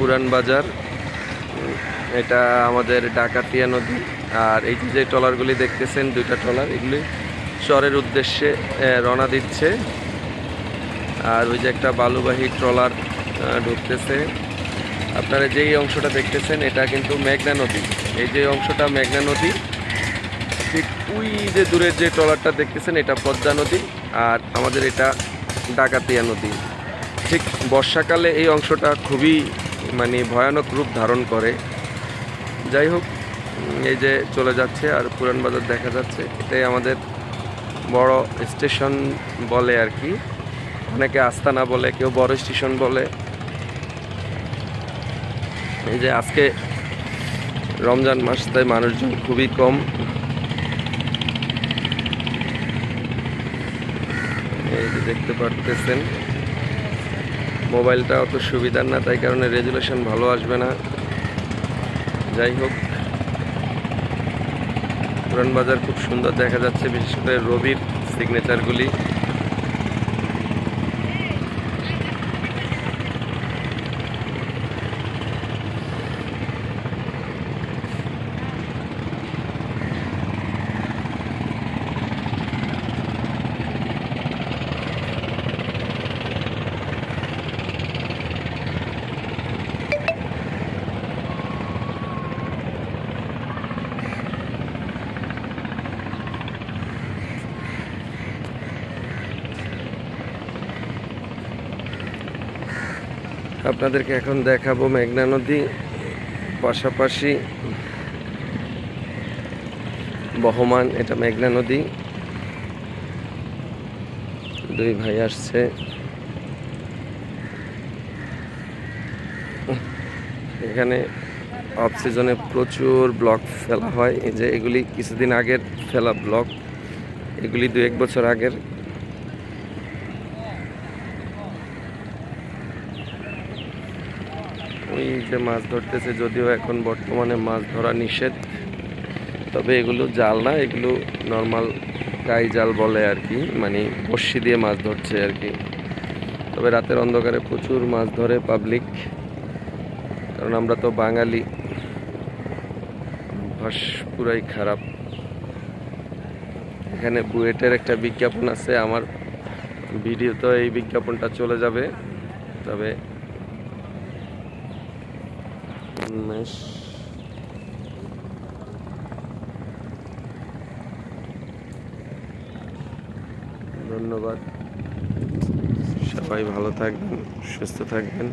পুরান বাজার। এটা আমাদের ডাকাতিয়া নদী। আর এই যে ট্রলারগুলি দেখতেছেন, দুইটা ট্রলার, এগুলি চরের উদ্দেশ্যে রওনা দিচ্ছে। আর ওই যে একটা বালুবাহী ট্রলার ঢুকতেছে। আপনারা যেই অংশটা দেখতেছেন, এটা কিন্তু মেঘনা নদী। এই যে অংশটা মেঘনা নদী, ঠিক ওই যে দূরের যে ট্রলারটা দেখতেছেন, এটা পদ্মা নদী। আর আমাদের এটা ডাকাতিয়া নদী। ঠিক বর্ষাকালে এই অংশটা খুবই মানে ভয়ানক রূপ ধারণ করে। যাই হোক এই যে চলে যাচ্ছে আর পুরান বাজার দেখা যাচ্ছে, এটাই আমাদের বড় স্টেশন বলে আর কি। অনেকে আস্তানা বলে, কেউ বড় স্টেশন বলে। এই যে আজকে রমজান মাস, তাই মানুষজন খুবই কম। এই যে দেখতে পারতেছেন। মোবাইলটা অত সুবিধার না, তাই কারণে রেজুলেশন ভালো আসবে না। যাই হোক, পুরান বাজার খুব সুন্দর দেখা যাচ্ছে, বিশেষ করে রবির সিগনেচারগুলি আপনাদেরকে এখন দেখাবো মেঘনা নদী। পাশাপাশি বহমান এটা মেঘনা নদী। দুই ভাই আসছে। এখানে অফ সিজনে প্রচুর ব্লক ফেলা হয়। এই যে এগুলি কিছুদিন আগের ফেলা ব্লক এগুলি দু এক বছর আগের। ওই যে মাছ ধরতেছে, যদিও এখন বর্তমানে মাছ ধরা নিষেধ, তবে এগুলো জাল না, এগুলো নর্মাল কাই জাল বলে আর কি মানে বর্ষি দিয়ে মাছ ধরছে আর কি। তবে রাতের অন্ধকারে প্রচুর মাছ ধরে পাবলিক কারণ আমরা তো বাঙালি। অভ্যাস পুরাই খারাপ। এখানে বুয়েটের একটা বিজ্ঞাপন আছে, আমার ভিডিও তো এই বিজ্ঞাপনটা চলে যাবে। তবে উন্মেষ ধন্যবাদ সবাই ভালো থাকবেন সুস্থ থাকবেন